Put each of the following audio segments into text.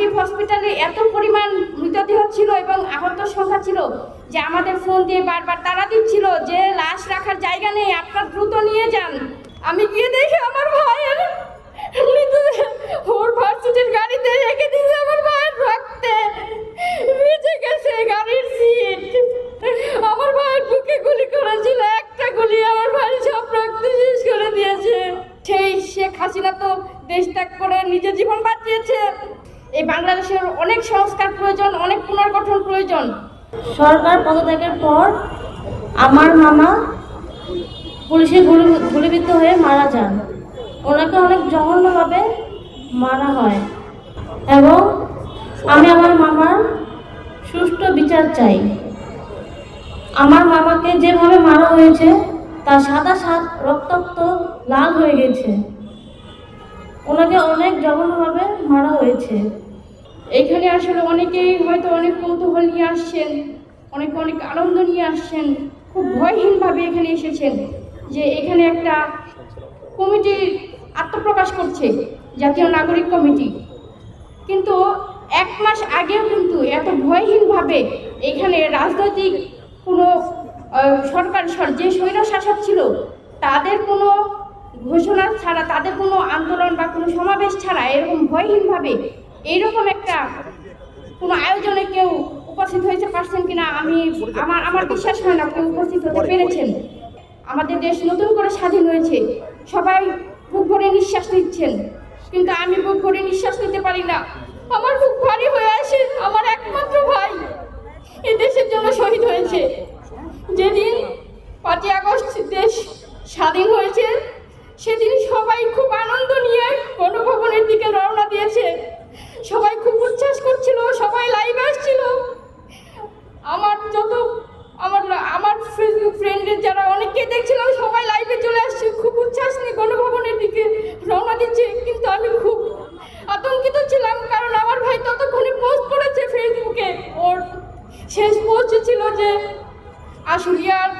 হাবিব হসপিটালে এত পরিমাণ মৃতদেহ ছিল এবং আহত সংখ্যা ছিল যে আমাদের ফোন দিয়ে বারবার তারা দিচ্ছিল যে লাশ রাখার জায়গা নেই, আপনার দ্রুত নিয়ে যান। আমি গিয়ে দেখি আমার ভাইয়ের বাংলাদেশের অনেক সংস্কার প্রয়োজন, অনেক পুনর্গঠন প্রয়োজন। সরকার পদত্যাগের পর আমার মামা পুলিশে গুলি গুলিবিদ্ধ হয়ে মারা যান। ওনাকে অনেক জঘন্যভাবে মারা হয় এবং আমি আমার মামার সুষ্ঠু বিচার চাই। আমার মামাকে যেভাবে মারা হয়েছে তা সাদা সাত রক্তাক্ত, লাল হয়ে গেছে। ওনাকে অনেক জঘন্যভাবে মারা হয়েছে। এখানে আসলে অনেকেই হয়তো অনেক কৌতূহল নিয়ে আসছেন, অনেক অনেক আনন্দ নিয়ে আসছেন, খুব ভয়হীনভাবে এখানে এসেছেন যে এখানে একটা কমিটি আত্মপ্রকাশ করছে, জাতীয় নাগরিক কমিটি। কিন্তু এক মাস আগেও কিন্তু এত ভয়হীনভাবে এখানে রাজনৈতিক কোনো সরকার, সর- যে স্বৈর শাসক ছিল, তাদের কোনো ঘোষণা ছাড়া, তাদের কোনো আন্দোলন বা কোনো সমাবেশ ছাড়া এরকম ভয়হীনভাবে এইরকম একটা কোনো আয়োজনে কেউ উপস্থিত হয়েছে পারছেন কিনা আমি আমার আমার বিশ্বাস হয় না কেউ উপস্থিত হতে পেরেছেন। আমাদের দেশ নতুন করে স্বাধীন হয়েছে। সবাই বুক ভরে নিঃশ্বাস নিচ্ছেন। কিন্তু আমি বুক ভরে নিঃশ্বাস নিতে পারি না। আমার বুক ভারী হয়ে আসে আমার একমাত্র ভাই এই দেশের জন্য শহীদ হয়েছে। যেদিন পাঁচই আগস্ট দেশ স্বাধীন হয়েছে, সেদিন সবাই খুব আনন্দ নিয়ে গণভবনের দিকে রওনা দিয়েছে সবাই খুব উচ্ছ্বাস করছিল সবাই লাইভ আসছিল আমার যত আমার আমার ফেসবুক ফ্রেন্ডের যারা অনেককে দেখছিলাম সবাই লাইভে চলে আসছে খুব উচ্ছ্বাস নিয়ে গণভবনের দিকে রওনা দিচ্ছে কিন্তু আমি খুব আতঙ্কিত ছিলাম কারণ আমার ভাই ততক্ষণে পোস্ট করেছে ফেসবুকে ওর শেষ পোস্ট ছিল যে আশুলিয়ার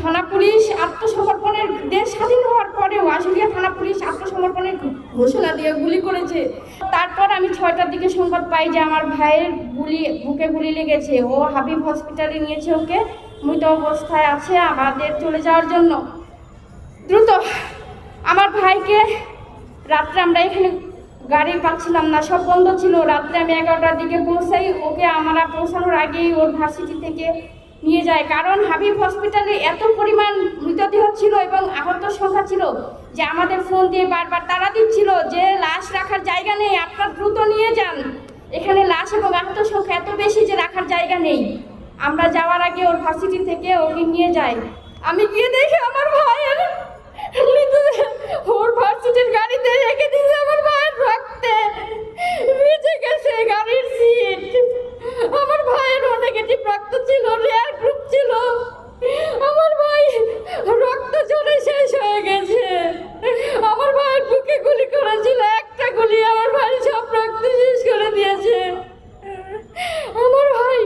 থানা পুলিশ আত্মসমর্পণের দেশ স্বাধীন হওয়ার পরেও আশুলিয়া থানা পুলিশ আত্মসমর্পণের ঘোষণা দিয়ে গুলি করেছে। তারপর আমি ছয়টার দিকে সংবাদ পাই যে আমার ভাইয়ের গুলি, বুকে গুলি লেগেছে। ও হাবিব হসপিটালে নিয়েছে ওকে। মৃত অবস্থায় আছে আমাদের চলে যাওয়ার জন্য। দ্রুত আমার ভাইকে রাত্রে আমরা এখানে গাড়ি পাচ্ছিলাম না, সব বন্ধ ছিল। রাত্রে আমি এগারোটার দিকে পৌঁছাই, ওকে আমরা পৌঁছানোর আগেই ওর ভার্সিটি থেকে নিয়ে যায়। কারণ হাবিব হসপিটালে এত পরিমাণ মৃতদেহ ছিল এবং আহত সংখ্যা ছিল যে আমাদের ফোন দিয়ে বারবার তারা দিচ্ছিল যে, লাশ রাখার জায়গা নেই, আপনার দ্রুত নিয়ে যান। এখানে লাশ এবং আহত সংখ্যা এত বেশি যে রাখার জায়গা নেই। আমরা যাওয়ার আগে ওর ভার্সিটি থেকে ওকে নিয়ে যাই। আমি গিয়ে দেখি আমার ভাইয়ের ছিল রেয়ার গ্রুপ ছিল। আমার ভাই রক্ত জলে শেষ হয়ে গেছে। আমার ভাইয়ের বুকে গুলি করেছিল, একটা গুলি আমার ভাই সব রক্ত শেষ করে দিয়েছে। আমার ভাই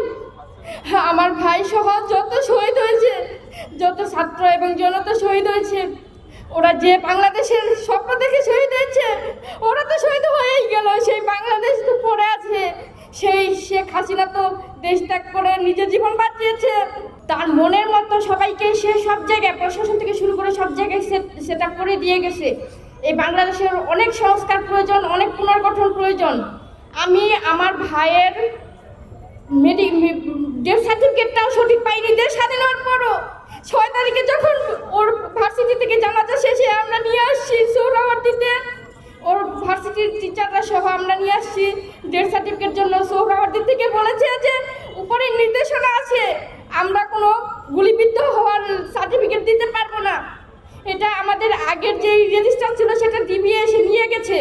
আমার ভাই সহ যত শহীদ হয়েছে, যত ছাত্র এবং জনতা শহীদ হয়েছে, ওরা যে বাংলাদেশের স্বপ্ন দেখে শহীদ হয়েছে, ওরা তো শহীদ হয়েই গেল, সেই বাংলাদেশ তো পড়ে আছে। হাসিনা তো দেশ ত্যাগ করে নিজের জীবন বাঁচিয়েছে। তার মনের মতো সবাইকে সে সব জায়গায়, প্রশাসন থেকে শুরু করে সব জায়গায় সেট করে দিয়ে গেছে। এই বাংলাদেশের অনেক সংস্কার প্রয়োজন, অনেক পুনর্গঠন প্রয়োজন। আমি আমার ভাইয়ের মেডি ডেথ সার্টিফিকেটটাও সঠিক পাইনি, দেশ স্বাধীন হওয়ার পরও। ছয় তারিখে যখন ওর ভার্সিটি থেকে জানাজা শেষে আমরা নিয়ে আসছি, সৌরাবর্তীতে ওর ভার্সিটির টিচাররা সহ আমরা নিয়ে আসছি। ডেথ সার্টিফিকেট জন্য সৌরাবর্তী থেকে বলেছে যে, উপরে নির্দেশনা আছে, আমরা কোনো গুলিবিদ্ধ হওয়ার সার্টিফিকেট দিতে পারব না। এটা আমাদের আগের যেই রেজিস্টার ছিল, সেটা ডিবিএ এসে নিয়ে গেছে।